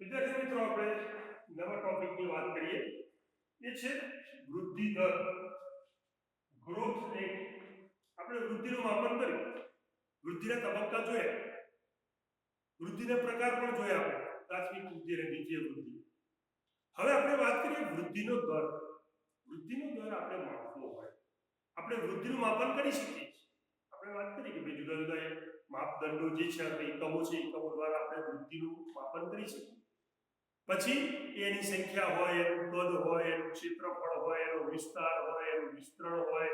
વિદ્યાર્થી મિત્રો આપણે નવા ટોપિકની વાત કરીએ. એ છે વૃદ્ધિ દર ગ્રોથ રેટ આપણે વૃદ્ધિનું માપન કર્યું. વૃદ્ધિના તબક્કા જોયા. વૃદ્ધિના પ્રકાર પણ જોયા આપણે. પ્રાથમિક વૃદ્ધિ અને દ્વિતીય વૃદ્ધિ. હવે આપણે વાત કરીએ વૃદ્ધિનો દર. વૃદ્ધિનો દર આપણે માપવો હોય. આપણે વૃદ્ધિનું માપન કરી શકીએ છીએ. આપણે વાત કરી કે ભાઈ જુદા જુદા માપદંડો જે છે આપણે એકમો છે એકમો દ્વારા આપણે વૃદ્ધિનું માપન કરી શકીએ. પછી એની સંખ્યા હોય એનું કદ હોય એનું ક્ષેત્રફળ હોય, એનો વિસ્તાર હોય, એનું વિસ્તરણ હોય.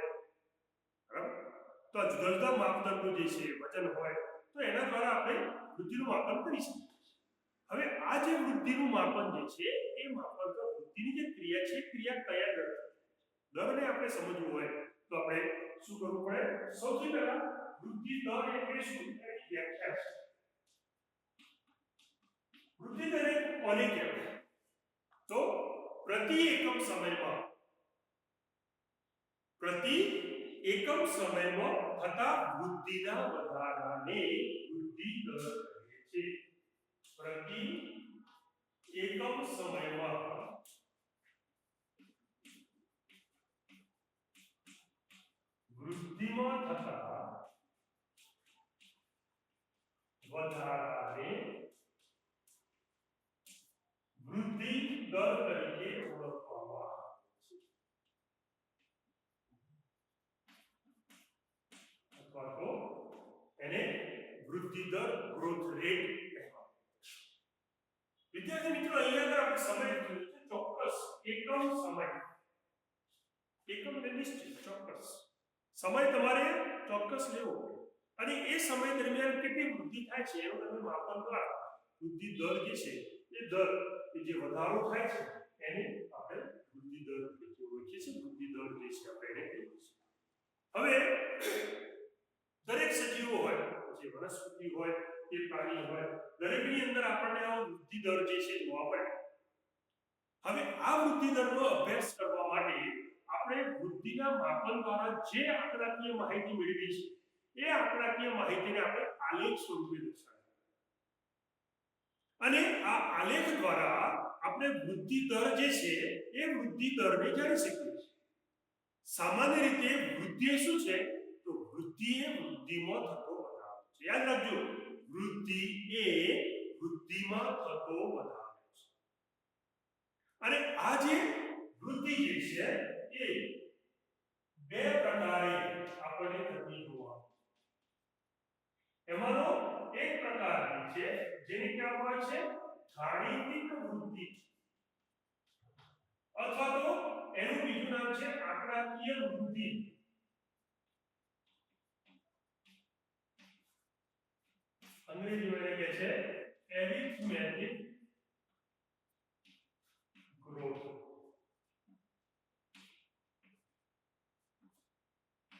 તો જુદા જુદા માપદંડો જે છે, વજન હોય, તો એના દ્વારા આપણે વૃદ્ધિનું માપન કરી શકીએ. હવે આ જે વૃદ્ધિનું માપન જે છે, એ માપન તો વૃદ્ધિની જે ક્રિયા છે ક્રિયા કયા દર દરને આપણે સમજવું હોય, તો આપણે શું કરવું પડે? સૌથી પહેલા વૃદ્ધિ દર એટલે શું? એની વ્યાખ્યા છે. વૃદ્ધિ દર એ કોને કહેવાય તો પ્રતિ એકમ સમયમાં પ્રતિ એકમ સમયમાં થતા વૃદ્ધિના વધારાને વૃદ્ધિ દર કહે છે પ્રતિ એકમ સમયમાં વૃદ્ધિમાં થતા વધારાને વૃદ્ધિ દર તરીકે ઓળખવામાં આવે છે અથવા તો એને વૃદ્ધિ દર ગ્રોથ રેટ કહેવામાં આવે છે વિદ્યાર્થી મિત્રો અહીંયા આગળ આપણે સમય જોયું છે ચોક્કસ એકમ સમય એકમ એટલે નિશ્ચિત ચોક્કસ સમય તમારે ચોક્કસ લેવો પડે અને એ સમય દરમિયાન કેટલી વૃદ્ધિ થાય છે એનું તમે માપન દ્વારા વૃદ્ધિ દર જે છે એ દર એ જે વધારો થાય છે એને આપણે વૃદ્ધિ દર તરીકે ઓળખીએ છીએ વૃદ્ધિ દર જે છે આપણે એને કહીએ છીએ હવે દરેક સજીવો હોય જે વનસ્પતિ હોય કે પ્રાણી હોય દરેકની અંદર આપણને આ વૃદ્ધિ દર જે છે જોવા મળે હવે આ વૃદ્ધિ દરનો અભ્યાસ કરવા માટે આપણે વૃદ્ધિના માપન દ્વારા જે આંકડાકીય માહિતી મેળવી છે એ આંકડાકીય માહિતીને આપણે આલેખ સ્વરૂપે દર્શાવીએ અને આ આલેખ દ્વારા આપણે વૃદ્ધિ દર જે છે, એ વૃદ્ધિ દરને જાણી શકીએ છીએ. સામાન્ય રીતે વૃદ્ધિ શું છે? તો વૃદ્ધિ એ વૃદ્ધિમાં થતો વધારો છે. યાદ રાખજો, વૃદ્ધિ એ વૃદ્ધિમાં થતો વધારો છે. અને આ જે વૃદ્ધિ જે છે, એ બે પ્રકારે આપણને થતી જોવા મળે. એમાંનો એક પ્રકાર જે છે જેને કહેવામાં આવે છે ગાણિતિક વૃદ્ધિ અથવા તો એનું બીજું નામ છે આંકડાકીય વૃદ્ધિ અંગ્રેજીમાં એને કહે છે એરિથમેટિક ગ્રોથ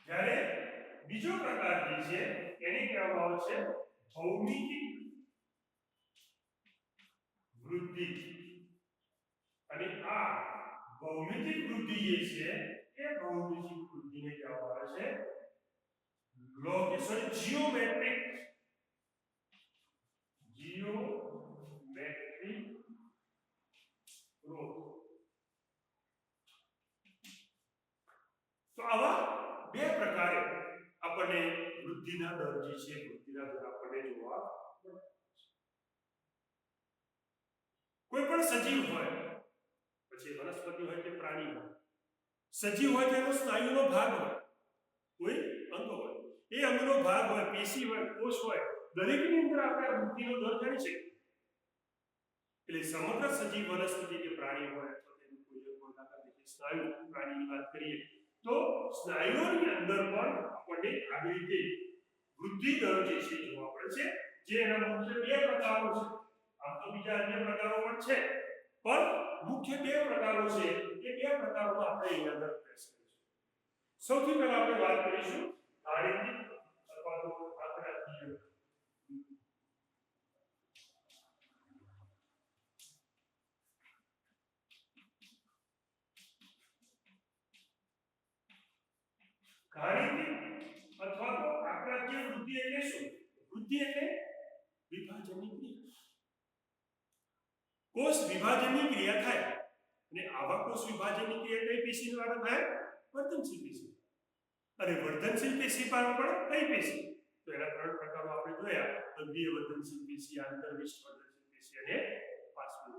જ્યારે બીજો પ્રકાર જે છે, એને કહેવામાં આવે છે ભૌમિતિક વૃદ્ધિ અને આ ભૌમિતિક વૃદ્ધિ જે છે એ ભૌમિતિક વૃદ્ધિને કહેવામાં આવે છે લોકેશન જીઓમેટ્રિક જીઓમેટ્રિક ગ્રોથ તો આવા બે પ્રકારે આપણને વૃદ્ધિના દર જે છે વૃદ્ધિના દર આપણને જોવા મળે છે. કોઈ પણ સજીવ હોય, પછી વનસ્પતિ હોય કે પ્રાણી હોય, સજીવ હોય તો એનો સ્નાયુનો ભાગ હોય, કોઈ અંગ હોય. એ અંગનો ભાગ હોય, પેશી હોય, કોષ હોય, દરેકની અંદર આપણે આ વૃદ્ધિનો દર જાણી શકીએ. એટલે સમગ્ર સજીવ, વનસ્પતિ કે પ્રાણી હોય, અથવા તેનું કોઈ ગોળાકાર સ્નાયુ પ્રાણીની વાત કરીએ, તો સ્નાયુઓની અંદર પણ આપણને આવી રીતે વૃદ્ધિ દર જે છે જોવા મળે છે, જે એના મુખ્ય બે પ્રકારો છે. આમ તો બીજા અન્ય પ્રકારો પણ છે પણ મુખ્ય બે પ્રકારો છે એ બે પ્રકારોમાં આપણે અહીંયા અંદર અભ્યાસ કરીશું સૌથી પહેલા આપણે વાત કરીશું ગાણિતિક અથવા તો આંકડાકીય ગાણિતિક અથવા તો આંકડાકીય વૃદ્ધિ એટલે શું વૃદ્ધિ એટલે કોષ વિભાજનની ક્રિયા થાય. અને આવા કોષ વિભાજનની ક્રિયા કઈ પેશી દ્વારા થાય? વર્ધનશીલ પેશી. અને વર્ધનશીલ પેશી પણ કઈ પેશી? તો એના ત્રણ પ્રકારો આપણે જોયા. અંગીય વર્ધનશીલ પેશી આંતરવિષ્ટ વર્ધનશીલ પેશી અને પાર્શ્વ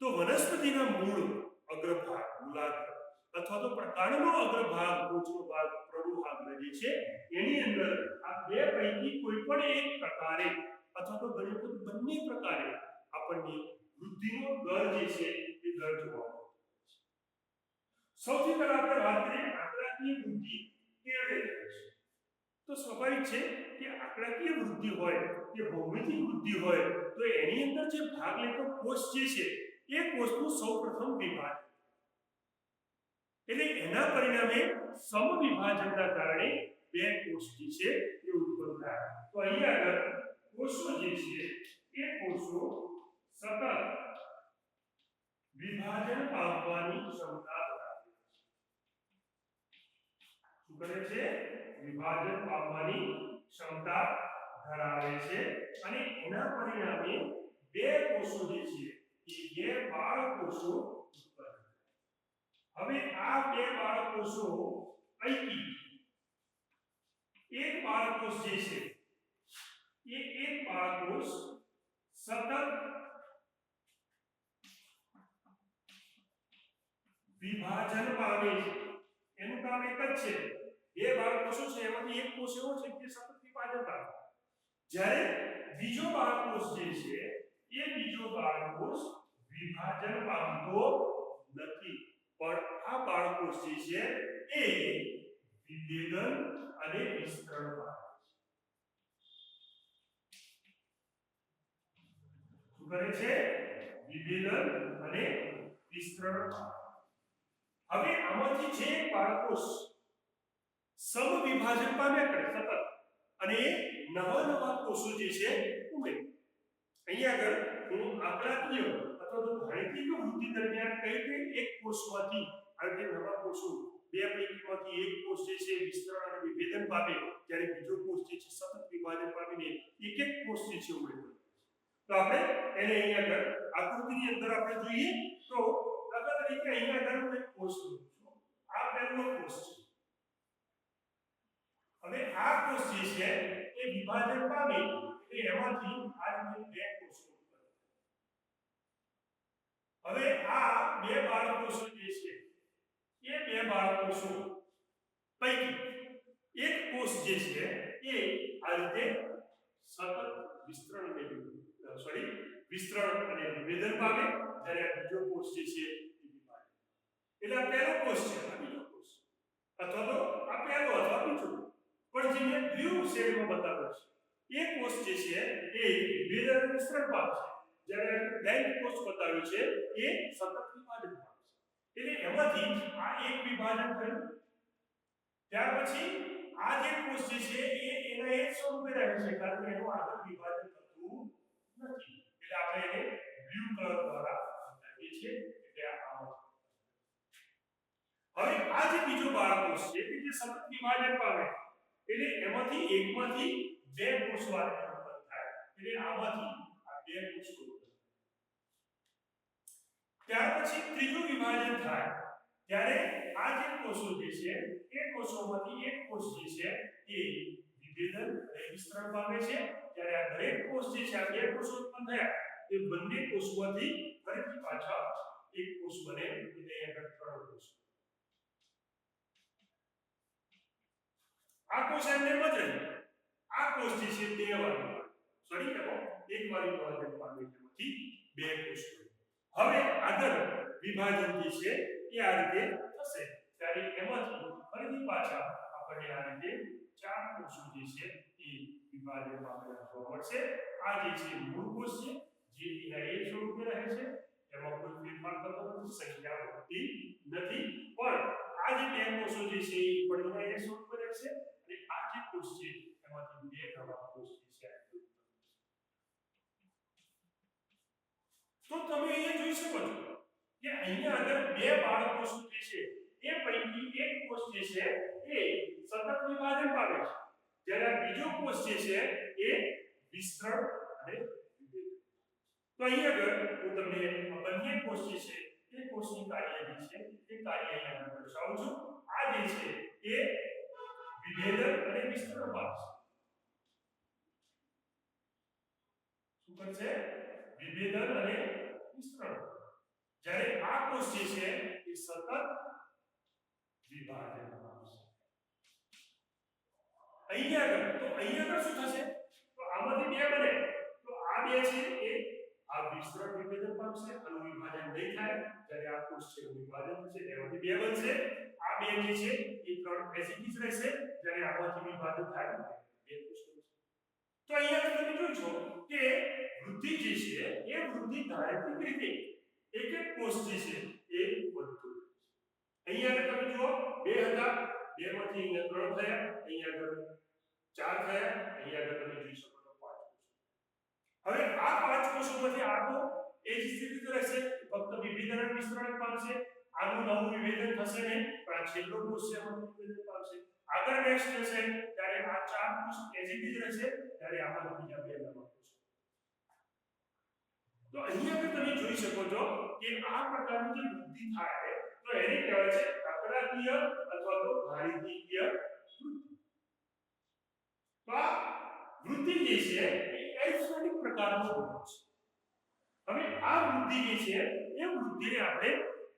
તો વનસ્પતિના મૂળ અગ્રભાગ મૂલાગ્ર અથવા તો પ્રકાંડનો અગ્રભાગ ટોચનો ભાગ પ્રડુહાગ્ર જે છે. એની અંદર આ બે પૈકી કોઈ પણ એક પ્રકારે અથવા તો તો બંને પ્રકારે આપણને વૃદ્ધિનો દર જે છે એ દર જોવા મળે છે. સૌથી પહેલા આપણે વાત કરીએ આંકડાકીય વૃદ્ધિ કેવી રીતે થાય છે. તો સ્વાભાવિક છે કે આંકડાકીય વૃદ્ધિ હોય, કે ભૌમિતિક વૃદ્ધિ હોય, તો એની અંદર જે ભાગ લેતો કોષ જે છે, એ કોષનું સૌપ્રથમ વિભાજન. એટલે એના પરિણામે સમવિભાજનના કારણે બે કોષ જે છે એ ઉત્પન્ન થાય. તો અહીંયા આગળ કોષો જે છે, એ કોષો સતત વિભાજન પામવાની ક્ષમતા ધરાવે છે શું કરે છે વિભાજન પામવાની ક્ષમતા ધરાવે છે અને એના પરિણામે બે કોષો જે છે એ બે બાળકોષો ઉત્પન્ન થાય. હવે આ બે બાળકોષો પૈકી એક બાળકોષ જે છે એ એક બાળકોષ સતત વિભાજન પામે છે એનું કામ એક જ છે બે બાળકોષો છે એમાંથી એક કોષ એવો છે કે સતત વિભાજન પામે જ્યારે બીજો બાળકોષ જે છે એ બીજો બાળકોષ વિભાજન પામતો નથી પણ આ બાળકોષ જે છે એ વિભેદન અને વિસ્તરણ પામે છે શું કરે છે વિભેદન અને વિસ્તરણ પામે હવે આમાંથી જે એક સમ સમવિભાજન પામ્યા કરે સતત, અને નવા નવા કોષો જે છે ઉમેરે અહીંયા આગળ હું આંકડાકીય અથવા તો ગાણિતિક વૃદ્ધિ દરમિયાન કઈ કઈ એક કોષમાંથી, આ જે નવા કોષો, બે પૈકીમાંથી એક કોષ જે છે વિસ્તરણ અને વિભેદન પામે, જ્યારે બીજો કોષ જે છે સતત વિભાજન પામીને એક એક કોષ જે છે ઉમેરે તો આપણે એને અહીંયા આગળ આકૃતિની અંદર આપણે જોઈએ, તો દાખલા તરીકે અહીંયા હું એક કોષ લઉં છું આ પહેલો કોષ છે હવે આ કોષ જે છે, એ વિભાજન પામે, એટલે એમાંથી આ રીતે બે કોષો. હવે આ બે બાળકોષો જે છે, એ બે બાળકોષો પૈકી. એક કોષ જે છે, એ આ રીતે સતત વિસ્તરણ સોરી વિસ્તરણ અને નિવેદન પામે. જ્યારે બીજો કોષ જે છે એટલે આ પહેલો કોષ છે આ બીજો કોષ અથવા તો આ પહેલો અથવા બીજો પણ જે મેં બ્લુ શેડમાં બતાવ્યો છે એ કોષ જે છે એ વિભેદન અને વિસ્તરણ પામશે જ્યારે બ્લેક કોષ બતાવ્યો છે એ સતત વિભાજન પામશે એટલે એમાંથી આ એક વિભાજન થયું ત્યાર પછી આ જે કોષ જે છે એ એના એક સ્વરૂપે રહે છે કારણ કે એનું આગળ વિભાજન થતું નથી એટલે આપણે એને બ્લુ કલર દ્વારા બતાવીએ છીએ બીજો બાળકોષ છે કે જે સતત વિભાજન પામે એટલે એમાંથી એકમાંથી બે કોષો આ રીતે ઉત્પન્ન થાય એટલે આમાંથી આ બે કોષો ઉત્પન્ન થાય. ત્યાર પછી ત્રીજું વિભાજન થાય ત્યારે આ જે કોષો જે છે એ કોષોમાંથી એક કોષ જે છે એ વિભેદન અને વિસ્તરણ પામે છે ત્યારે આ દરેક કોષ જે છે આ બે કોષો ઉત્પન્ન થયા એ બંને કોષોમાંથી ફરીથી પાછા એક કોષ બને આ કોષ એમને એમ જ રહે આ કોષ જે છે બે વાર સોરી એમાં એક વાર વિભાજન પામે છે એમાંથી બે કોષ બને. હવે આગળ વિભાજન જે છે એ આ રીતે થશે ત્યારે એમાંથી ફરીથી પાછા આપણને આ રીતે ચાર કોષો જે છે એ વિભાજન પામેલા જોવા મળશે આ જે છે મૂળ કોષ છે જે એના એ સ્વરૂપે રહે છે એમાં કોઈ ફેરફાર થતો નથી સંખ્યા વધતી નથી પણ આ જે બે કોષો જે છે એ પણ એના એ સ્વરૂપે રહેશે અને આ જે કોષ છે એમાંથી બે નવા કોષ જે છે આ રીતે તો તમે અહીંયા જોઈ શકો છો કે અહીંયા આગળ બે બાળકોષો જે છે એ પૈકી એક કોષ જે છે એ સતત વિભાજન પામે છે જ્યારે આ બીજો કોષ જે છે એ વિસ્તરણ અને વિભેદન તો તો અહીંયા આગળ હું તમને આ બંને કોષ જે છે એ કોષની કાર્ય જે છે એ કાર્ય અહીંયા આગળ દર્શાવું છું આ જે છે એ વિભેદન અને વિસ્તરણ ભાગ છે શું કરશે વિભેદન અને વિસ્તરણ જ્યારે આ કોષ જે છે એ સતત વિભાજન પામશે અહીંયા આગળ તો અહીંયા આગળ શું થશે તો આમાંથી બે બને તો આ બે છે એ આ વિસ્તરણ વિભેદન પામશે આનું વિભાજન નહીં થાય જ્યારે આ કોષ છે એનું વિભાજન થશે એમાંથી બે બનશે આ બે જે છે એ ત્રણ એસિડિસ રહેશે જ્યારે આમાંથી વિભાજન થાય બે કોષ બનશે તો અહીંયા આગળ તમે જોઈ છો કે વૃદ્ધિ જે છે એ વૃદ્ધિ ધારિત્રિક રીતે એક એક કોષ જે છે એ વધતું અહીંયા આગળ તમે જુઓ બે હતા બે માંથી અહીંયા ત્રણ થયા અહીંયા આગળ ચાર થયા અહીંયા આગળ તમે જોઈ શકો છો પાંચ કોષો હવે આ પાંચ કોષોમાંથી આ તો એ જ સ્થિતિ રહેશે ફક્ત વિભેદન અને વિસ્તરણ પામશે આનું નવું નિવેદન થશે નહીં પણ આ છેલ્લો કોષ છે એમાં આગળ નેક્સ્ટ થશે ત્યારે આ ચાર કોષ એ જ રહેશે, ત્યારે આમાં બીજા બે નવા કોષ તો અહીંયા પણ તમે જોઈ શકો છો કે આ પ્રકારની જે વૃદ્ધિ થાય, તો એને કહેવાય છે આંકડાકીય અથવા તો ગાણિતિકીય તો વૃદ્ધિ જે છે, એ એરિથમેટિક પ્રકારનો છે. હવે આ વૃદ્ધિ જે છે, એ વૃદ્ધિને આપણે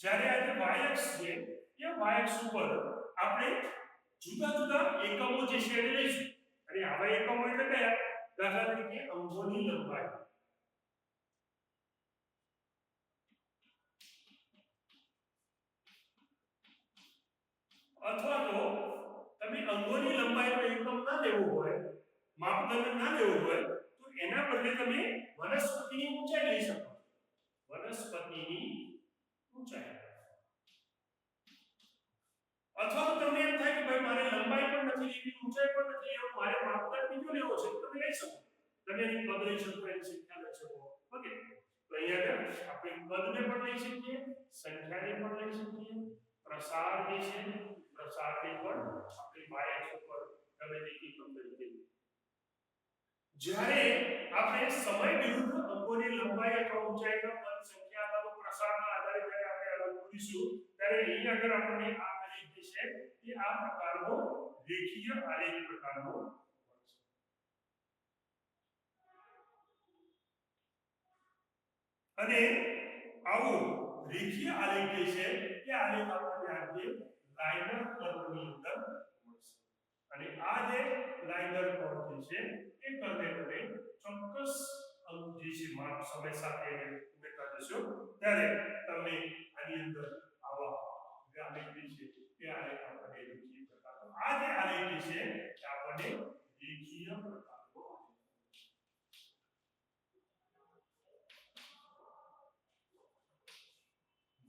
જ્યારે આજે y અક્ષ છે એ y અક્ષ ઉપર આપણે જુદા જુદા એકમો જે છે એને લઈશું. અને આવા એકમો એટલે કયા? દાખલા તરીકે અંગોની લંબાઈ. અથવા તો તમે અંગોની લંબાઈનો એકમ ના લેવો હોય, માપદંડ ના લેવો હોય, તો એના બદલે તમે વનસ્પતિની ઊંચાઈ પણ નથી લેવી ઊંચાઈ પણ નથી લેવો મારે માપદંડ બીજો લેવો છે તો તમે લઈ શકો તમે એની કદ લઈ શકો એની સંખ્યા લઈ શકો ઓકે તો અહીંયા આગળ આપણે કદને પણ લઈ શકીએ સંખ્યાને પણ લઈ શકીએ પ્રસાર જે છે પ્રસારને પણ આપણે બાયસ ઉપર ગમે તે એકમ તરીકે લઈએ. જ્યારે આપણે સમય વિરુદ્ધ અંગોની લંબાઈ અથવા ઊંચાઈના પદ સંખ્યા અથવા તો પ્રસારના આધારે જ્યારે આપણે અલગ કરીશું ત્યારે અહીં આગળ આપણને આ આલેખ જે છે એ આ પ્રકારનો રેખીય આલેખ પ્રકારનો. અને આવો રેખીય આલેખ જે છે, એ આલેખ આપણને આજે લાઇનર કર્વની અંદર મળશે અને આ જે લાઇનર કર્વ જે છે, એ કર્વને તમે ચોક્કસ અંક જે છે, માપ સમય સાથે ઉમેરતા જશો ત્યારે તમને આની અંદર આવા જે જે છે, એ આલેખ આપણને પ્રકારનો આ જે આલેખ જે છે એ આપણને રેખીય પ્રકારનો આલેખ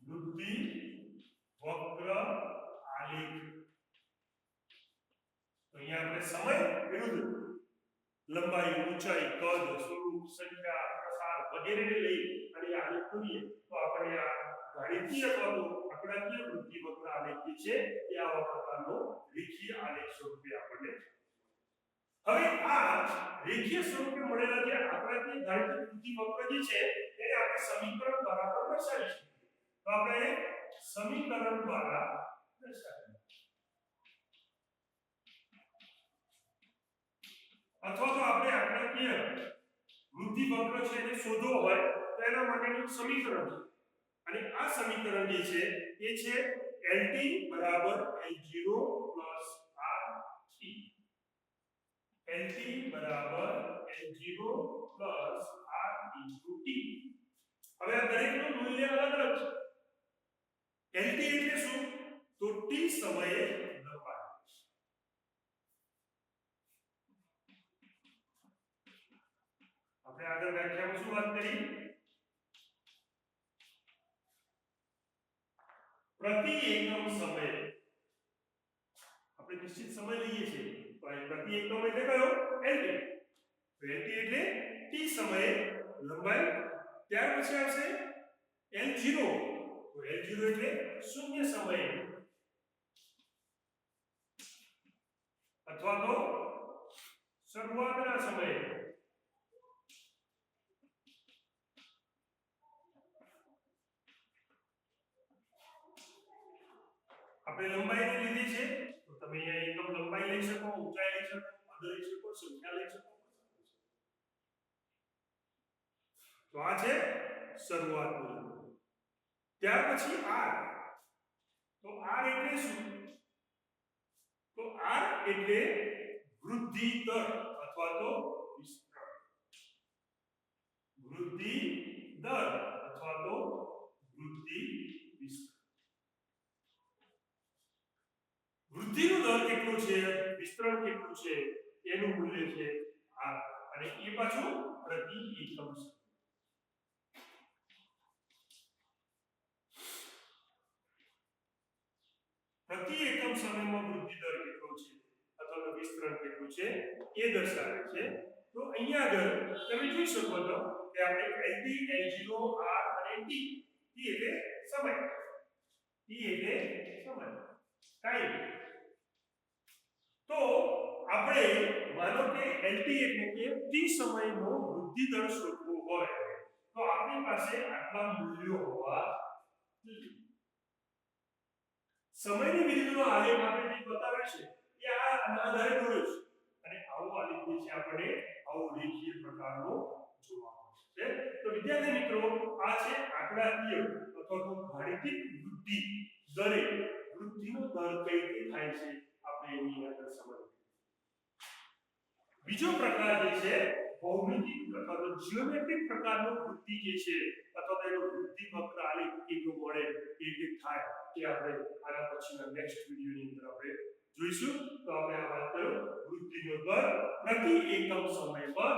વૃદ્ધિ વક્ર આલેખ તો અહીંયા આપણે સમય વિરુદ્ધ લંબાઈ ઊંચાઈ કદ સ્વરૂપ સંખ્યા પ્રસાર વગેરેને લઈ અને આ આલેખ કરીએ તો આપણે આ ગાણિતીય અથવા તો આંકડાકીય વૃદ્ધિ વક્ર છે એ આવા પ્રકારનો રેખીય આલેખ સ્વરૂપે આપણને હવે આ રેખીય સ્વરૂપે મળેલા જે આકૃતિ, ગાણિતિક વૃદ્ધિ વક્ર જે છે, એને આપણે સમીકરણ દ્વારા પણ દર્શાવી શકીએ. તો આપણે સમીકરણ દ્વારા દર્શાવીએ. અથવા તો આપણે આંકડાકીય વૃદ્ધિ વક્ર છે એને શોધવો હોય, તો એના માટેનું સમીકરણ અને આ સમીકરણ જે છે, એ છે LT બરાબર L0 પ્લસ RT LT બરાબર L0 plus R into T. હવે આ દરેકનું મૂલ્ય અલગ અલગ છે. સમયે લંબાઈ ત્યાર પછી આવશે L0 તો L0 એટલે શૂન્ય સમય તો આ છે શરૂઆતની. ત્યાર પછી આર તો આર એટલે શું? તો આર એટલે વૃદ્ધિ દર અથવા તો વિસ્તરણ. વૃદ્ધિ દર અથવા તો વૃદ્ધિ વિસ્તરણ. વૃદ્ધિનો દર કેટલો છે? વિસ્તરણ કેટલું છે? એનું મૂલ્ય છે આર અને એ પાછું પ્રતિ એકમ સમય પ્રતિ એકમ સમયમાં વૃદ્ધિ દર કેટલો છે? અથવા તો વિસ્તરણ કેટલું છે, એ દર્શાવે છે. તો અહીંયા આગળ તમે જોઈ શકો છો કે આપણે LT L0 R અને T. T એટલે સમય. T એટલે સમય. ટાઈમ તો આપણે માનો કે LT એટલે કે T સમયનો વૃદ્ધિ દર શોધવો હોય, તો આપણી પાસે આટલા મૂલ્યો હોવા સમયની વિરુદ્ધનો આલેખ આપણે જે બતાવે છે, એ આ આધારે દોર્યો છે. અને આવો આલેખ જે છે આપણે આવો રેખીય પ્રકારનો જોવા મળે છે? તો વિદ્યાર્થી મિત્રો, આ છે આંકડાકીય અથવા તો ગાણિતિક વૃદ્ધિ દરે વૃદ્ધિનો દર કઈ રીતે થાય છે, આપણે એની અંદર સમજ બીજો પ્રકાર જે છે ભૌમિતિક અથવા તો જીઓમેટ્રિક પ્રકારનો વૃદ્ધિ જે છે, અથવા તો એનો વૃદ્ધિ વક્ર આલેખ જો મળે, એ રીતે થાય એ આપણે આના પછીના નેક્સ્ટ વિડિયોની અંદર આપણે જોઈશું. તો આપણે આ વાત કર્યો વૃદ્ધિનો દર પ્રતિ એકમ સમય પર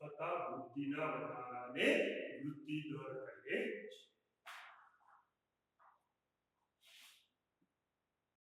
તથા વૃદ્ધિના વધારાને વૃદ્ધિ દર કહે